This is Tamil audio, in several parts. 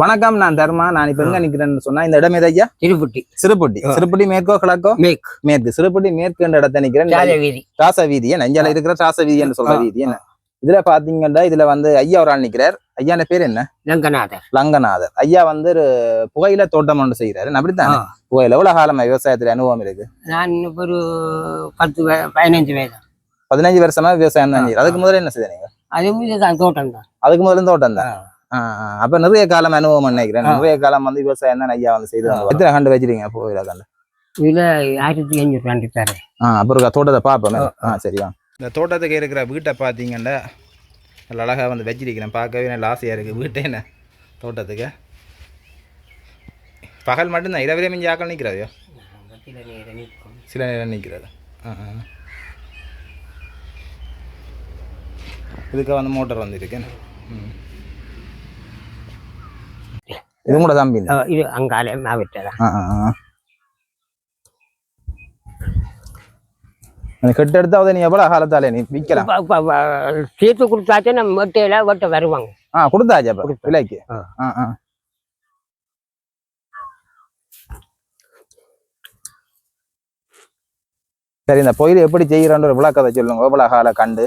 வணக்கம் நான் தர்மா. நான் இப்ப எங்க நிக்கிறேன்னு சொன்னா இந்த இடம் எது ஐயா? திருப்பட்டி. சிறுபுட்டி. சிறுபுட்டி மேற்கோ கிழக்கோ? மேக் மேற்கு. சிறுபுட்டி மேற்கு என்ற இடத்த நிக்கிறேன். ராச வீதி என்ன இருக்கிற ராச வீதி என்று சொல்ற. வீதி. என்ன இதுல பாத்தீங்கன்னா இதுல வந்து ஐயா ஒரு ஆள் நிக்கிறார். ஐயான பேர் என்ன? ரங்கநாதர். லங்கநாதர் ஐயா வந்து ஒரு புகையில தோட்டம் ஒன்று செய்யறாரு அப்படித்தானே. புகையில எவ்வளவு காலமா விவசாயத்துல அனுபவம் இருக்கு? நான் ஒரு பத்து பதினஞ்சு வயது. பதினஞ்சு வருஷமா விவசாயம் தான். அதுக்கு முதல்ல என்ன செய்தீங்க அது இதுதான் தோட்டம் தான். அதுக்கு முதல்ல தோட்டம் தான். அப்ப நிறைய காலம் அனுபவம் நினைக்கிறேன். நிறைய காலம் வந்து விவசாயம் தான் ஐயா வந்து செய்து எத்தனை கண்டு வச்சிருக்கீங்க புகையில கண்டு இதுல ஆயிரத்தி அஞ்சூறு ரெண்டு தரேன் ஆ அப்புறம் தோட்டத்தை பார்ப்போமே. ஆ சரியா இந்த தோட்டத்துக்கு இருக்கிற வீட்டை பார்த்தீங்கன்னா நல்ல அழகாக வந்து வச்சிருக்கிறேன். பார்க்கவே நல்ல ஆசையாக இருக்குது வீட்டே என்ன தோட்டத்துக்கு. பகல் மட்டும்தான் இரவிலே மிஞ்சி ஆக்கள் நிற்கிறாதையோ சில நேரம் நிற்கிறது. ஆ ஆ. இதுக்கு வந்து மோட்டர் வந்துருக்கு. ம். இது கூட தம்பி இது அங்காலே மாவிட்டதான் ஆ ஆ ஆ கெட்டு எடுத்தாவது நீ எவ்வளோ காலத்தாலே நீ விற்கலாம் தீர்த்து கொடுத்தாச்சும் நம்ம வெட்டையில வெட்ட வருவாங்க ஆ கொடுத்தாச்சு அப்போ. விலைக்கு ஆ. ஆ சரி இந்த பொயில் எப்படி செய்கிறன்ற ஒரு விளக்கத்தை சொல்லுங்க எவ்வளோ கால கண்டு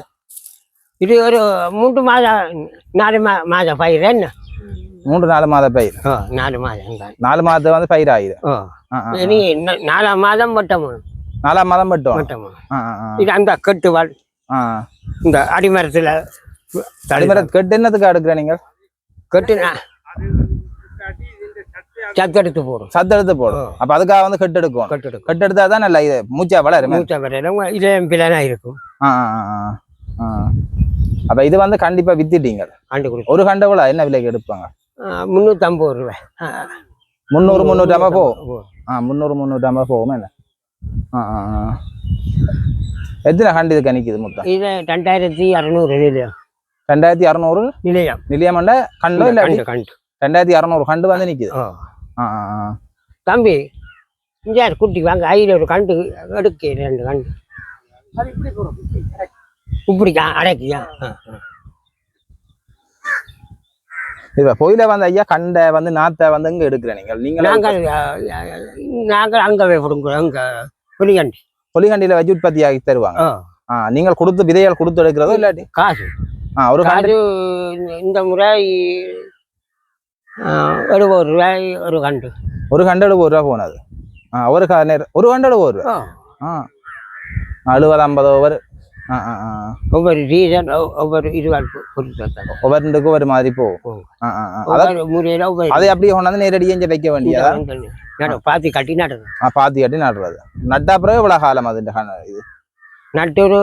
இது ஒரு மூன்று மாதம் நாலு மா மாத பயிர் என்ன மூன்று நாலு மாத பயிர். நாலு மாதம் தான். நாலு மாதத்து வந்து பயிர் ஆயிரும். ஓ ஆ, ஆ, ஆ. இனி நா- நாலாம் மாதம் வெட்டமும் நாலாம் மாதம் மட்டும் ஆ. இது அந்த கட்டுவாள் இந்த அடிமரத்துல அதுமாதிரி கெட்டு என்னத்துக்கு எடுக்கிற நீங்கள்? கட்டு நா- சத்தெடுத்து போடும் சத்து போடும் அப்ப அதுக்காக வந்து கெட்டு எடுக்கும் கட்டு கெட்டு எடுத்தா தான் நல்ல இது மூச்சா வளரும். மூச்சை வரையில இதே பிள்ளைனா இருக்கும். அப்ப இது வந்து கண்டிப்பா வித்துட்டீங்க. ஒரு கண்டவுல என்ன விலைக்கு எடுப்பாங்க? முந்நூற்றம்பது ரூபாய். ஆ, முந்நூறு முந்நூற்றி ஐம்பது போகும். ஆ முந்நூறு முந்நூற்றி ஐம்பது போகும் என்ன? ஆ ஆ. எத்தனை கண்டு இதுக்கு நிற்கிது மொத்தம்? இது ரெண்டாயிரத்தி அறநூறு நிலையம். ரெண்டாயிரத்தி அறநூறு? நிலையம். நிலையமண்ட கண்டோ இல்லை கண்டு ரெண்டாயிரத்தி அறநூறு கண்டு வந்து நிற்கிது. ஆ. தம்பி இங்கே குட்டி வாங்க. ஐயில் ஒரு கண்டு எடுக்க ரெண்டு கண்டு. இப்படி அடைக்கியா? இப்போ பொயில வந்து ஐயா கண்டை வந்து நாத்தை வந்து இங்க எடுக்கிறேன் நீங்கள்? நீங்கள் நாங்கள் அங்கே கொடுக்குறோம் அங்கே புளிகண்டி பொலிகண்டியில வச்சு உற்பத்தி ஆகி தருவாங்க. ஆ. நீங்கள் கொடுத்து விதைகள் கொடுத்து எடுக்கிறதோ இல்லாட்டி? காசு. ஆ ஒரு காசு இந்த- முறை எழுபது ரூபாய் ஒரு கண்டு. ஒரு கண்டு எழுபது ரூபா போனது. ஆ ஒரு நேரம் ஒரு கண்டு எழுபது ரூபா. ஆ. அறுபது ஐம்பது ஓவர் ஒவ்வொரு ரீசன் ஒவ்வொரு இதுவாள் பொறுத்து ஒவ்வொருக்கும் ஒரு மாதிரி போகும் முறையில் ஒவ்வொரு அதை அப்படியே கொண்டாந்து நேரடியாக இங்கே வைக்க வேண்டியதா? பாத்தி கட்டி நடணும் ஆ பாத்தி கட்டி நடுறது. நட்டா அப்புறம் இவ்வளோ காலம் அது? இது. நட்டு ஒரு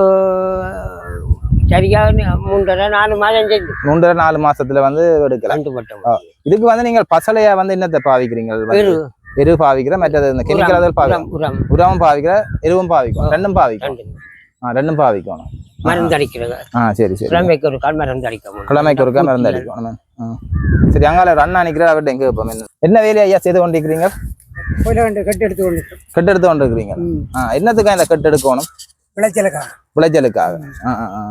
சரியா ந- மூன்றரை நாலு மாதம் செஞ்சு. மூன்றரை நாலு மாசத்துல வந்து எடுக்கலாம். கண்டு மட்டும். ஆ. இதுக்கு வந்து நீங்கள் பசலையா வந்து என்னத்தை பாவிக்கிறீங்க எரு, பாவிக்கிற மற்றது இந்த கெமிக்கல் உரம், பாவிக்கிற எருவும் பாவிக்கும். ரெண்டும் பாவிக்கும். ரெண்டும் பாவிக்கணும். மருந்து அடிக்கிறது. ஆ சரி சரி. கிழமைக்கு ஒரு கால் மருந்து அடிக்கணும் கிழமைக்கு ஒருக்கா மருந்து அடிக்கணும் ஆ. சரி அங்கால ரன் அணிக்கிற அவர்கிட்ட எங்க வைப்போம் என்ன- வேலையை ஐயா செய்து கொண்டிருக்கிறீங்க? போயில வேண்டிய கட்டு எடுத்து கொண்டு கட்டு எடுத்து கொண்டிருக்கிறீங்க. ஆ என்னத்துக்கா இந்த கட்டு எடுக்கணும்? விளைச்சலுக்கா விளைச்சலுக்காக. ஆ ஆ ஆ.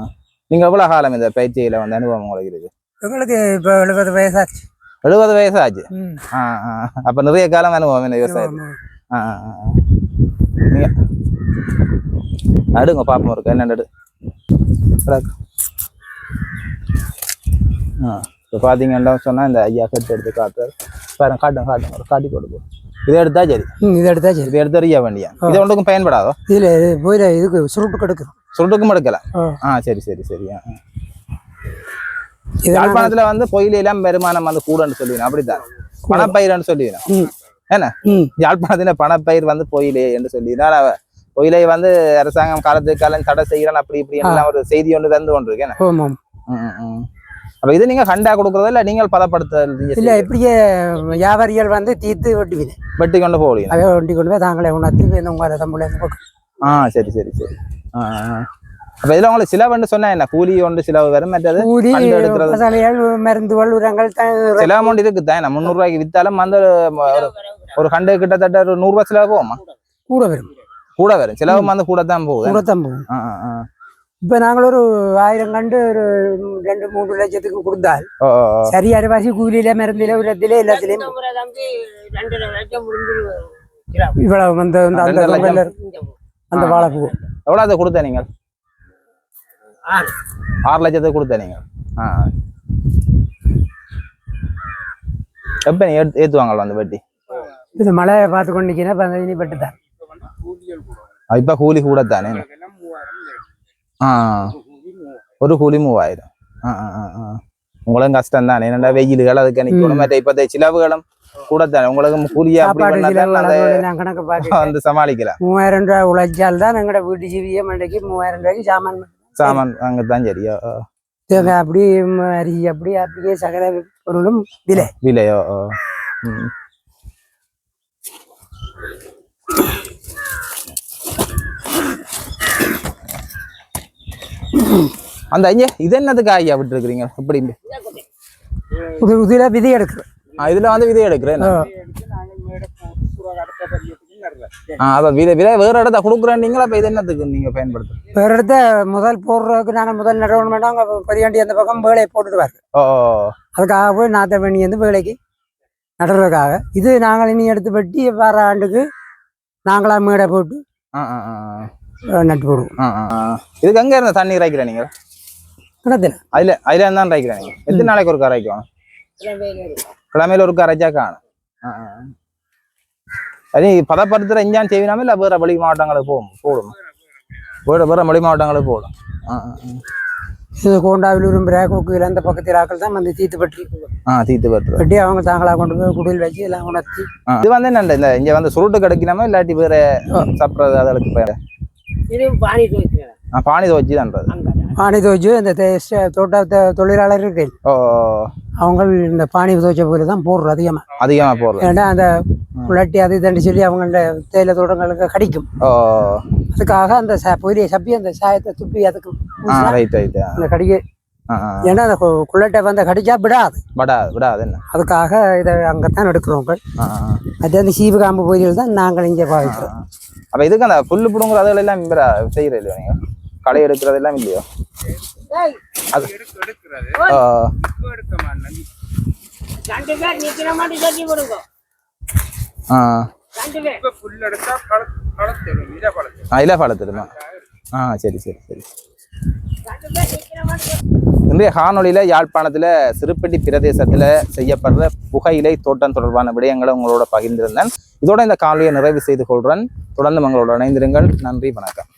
நீங்க எவ்வளவு காலம் இந்த பயிற்சியில வந்து அனுபவம் உங்களுக்கு இருக்கு எங்களுக்கு இப்போ எழுபது வயசாச்சு. எழுபது வயசு ஆச்சு ஆ ஆ. அப்ப நிறைய காலம் அனுபவம் இந்த விவசாயத்துல? ஆ. ஆ ஆ, நடுங்க பாப்போம் இருக்கு என்ன நடு. ஆ இப்போ பார்த்தீங்கன்னா சொன்னா இந்த ஐயா கட்டு எடுத்து காட்டுறாரு. பாருங்க காட்டுங்க காட்டுங்க ஒரு காட்டி கொடுப்போம் இதை எடுத்தா சரி. இதை எடுத்தா சரி. இதை எடுத்து அறிய வேண்டியா? இது ஒன்றுக்கும் பயன்படாதோ? இதில் போயில இதுக்கு சுருட்டு கெடுக்கும் சுருட்டுக்கும் எடுக்கல. ஆ. சரி சரி சரி. ஆ, ஆ. இதெல்லாம் யாழ்ப்பாணத்துல வந்து பொயிலாம் வருமானம் வந்து கூடன்னு சொல்லுவீங்க. அப்படித்தான். பணப்பயிர்னு சொல்லுவீங்க. என்ன? யாழ்ப்பாணத்துல பணப்பயிர் வந்து பொயிலே என்று சொல்லினா பொயிலை வந்து அரசாங்கம் காலத்துக்கு காலம் தடை செய்யறான் அப்படி இப்படி எல்லாம் ஒரு செய்தி ஒன்று தந்து கொண்டு இருக்கேன்? அப்ப இது நீங்க கண்டா கொடுக்கறதா இல்ல நீங்கள் பதப்படுத்த இல்லை இப்படியே வியாபாரிகள் வந்து தீர்த்து வெட்டுவிது வெட்டி கொண்டு போவீங்க அதை வண்டி கொண்டு போய் தாங்களே உணர்த்தி உங்களை தம்பளை ஆ சரி சரி சரி. அப்ப இதுல உங்களுக்கு சிலவுன்னு சொன்னா என்ன? கூலி ஒன்று சிலவு வரும் மற்றது கூலி கண்டு எடுக்கிறது. மசாலைகள் மருந்துகள் உரங்கள் த- சில அமௌண்ட் இருக்கு தான் முந்நூறு ரூபாய்க்கு வித்தாலும் அந்த ஒரு கண்டு கிட்டத்தட்ட ஒரு நூறு ரூபாய் சிலவு போகுமா? கூட வரும். கூட வரும். சிலவு வந்து கூட தான் போகுது. கூட தான் போகும். இப்ப நாங்கள் ஒரு ஆயிரம் கண்டு ஒரு ரெண்டு மூன்று லட்சத்துக்கு கொடுத்தால். சரி அரைவாசி கூலியில மருந்தில உரத்திலே எல்லாத்திலையும் இவ்வளவு அந்த அந்த- அந்த வாழைப்பூ. எவ்வளோ அதை கொடுத்த நீங்கள்? ஆறு. லட்சத்துக்கு கொடுத்த நீங்கள். ஆ. எப்போ நீ ஏற்று ஏற்றுவாங்களா அந்த வட்டி இது மழையை பார்த்து கொண்டு நிற்கிறேன் இப்போ இனி பட்டுதான் இப்போ கூலி கூட தானே ஆ ஒரு கூலி மூவாயிரம் ஆ ஆ ஆ ஆ உங்களுக்கு கஷ்டம் தானே என்னடா வெயில்கள் அதுக்கு நிற்கணும் மற்ற இப்போ சிலவுகளும் கூட தானே உங்களுக்கு கூலியா அப்படி வந்து சமாளிக்கலாம் மூவாயிரம் ரூபாய் உழைச்சால் தான் எங்களோட வீட்டு ஜீவிய மண்டைக்கு மூவாயிரம் ரூபாய்க்கு சாமான் சாமான் அங்கே தான் சரியா அப்படி அரிசி அப்படி அப்படியே சகல பொருளும் விலை விலையோ ஓ. ம். அந்த ஐயா இது என்னதுக்கு ஐயா விட்டுருக்குறீங்க? இப்படி இது இதுல விதி எடுக்குது ஆ, இதுல வந்து விதை எடுக்கிறேன். ஆ. அப்ப விதை விதை வேற இடத்த கொடுக்குறேன் நீங்களா? அப்ப இது என்னத்துக்கு நீங்க பயன்படுத்துறீங்க வேற இடத்த முதல் போடுறதுக்கு நாங்கள் முதல் நடவணும் வேண்டாம் அங்கே பெரியாண்டி அந்த பக்கம் வேலையை போட்டுடுவார். ஓ அதுக்காக போய் நாத்த வேணி வந்து வேலைக்கு நடுறதுக்காக. இது நாங்கள் இனி எடுத்து வெட்டி வர ஆண்டுக்கு நாங்களா மேடை போட்டு ஆ ஆ ஆ. நட்டு போடுவோம். இதுக்கு எங்க இருந்த தண்ணி இறைக்கிற நீங்க? கிணத்துல அதுல அதுல இருந்தா இறைக்கிறேன் எத்தனை நாளைக்கு ஒரு கரைக்கும் கிழமையில ஒரு கரைச்சா காணும். அது பதப்படுத்துற இஞ்சான் செய்வினாம இல்ல வேற வெளி மாவட்டங்களுக்கு போகும்? போடும். வேற வேற வெளி மாவட்டங்களுக்கு போடும். இது கோண்டாவிலூரும் பிரேக்கோக்கு அந்த பக்கத்தில் ஆக்கள் தான் வந்து தீத்து பற்றி. ஆ தீத்து பற்று. வெட்டி அவங்க தாங்களா கொண்டு போய் குடியில் வச்சு எல்லாம் உணர்த்தி. இது வந்து என்ன இந்த இங்க வந்து சுருட்டு கிடைக்கணுமா இல்லாட்டி வேற சாப்பிட்றது அதுக்கு பேர் இது பாணி துவைக்கிறேன். பாணி துவச்சி தான்றது பானி துவைச்சு இந்த தோட்ட தொழிலாளர் இருக்கு. ஓ அவங்க இந்த பானி துவைச்ச போல தான் போடுறோம் அதிகமாக அதிகமா போடுறது. ஏன்னா அந்த புள்ளட்டி அது தண்டி சொல்லி அவங்கள தேயிலை தோட்டங்களுக்கு கடிக்கும். ஓ அதுக்காக அந்த பொயிலியை சப்பி அந்த சாயத்தை துப்பி அதுக்கு அந்த கடிக்க. ஏன்னா அந்த குள்ளட்டை வந்து கடிச்சா விடாது. விடா விடாது என்ன? அதுக்காக இதை அங்கத்தான் எடுக்கிறோம். ஆ ஆ அது அந்த சீவு காம்பு பொரியல் தான் நாங்கள் இங்கே பாவிக்கிறோம். அப்ப இதுக்கு அந்த புல்லு புடுங்குற அதுல எல்லாம் செய்யறது இல்லையா நீங்க? களை எடுக்கிறது எல்லாம் இல்லையோ? அது ஆ. இலை ஆ சரி சரி சரி. இன்றைய காணொலியில் யாழ்ப்பாணத்தில் சிறுப்பட்டி பிரதேசத்தில் செய்யப்படுற புகையிலை தோட்டம் தொடர்பான விடயங்களை உங்களோட பகிர்ந்திருந்தேன். இதோட இந்த காணொலியை நிறைவு செய்து கொள்கிறேன் தொடர்ந்து உங்களோட இணைந்திருங்கள். நன்றி வணக்கம்.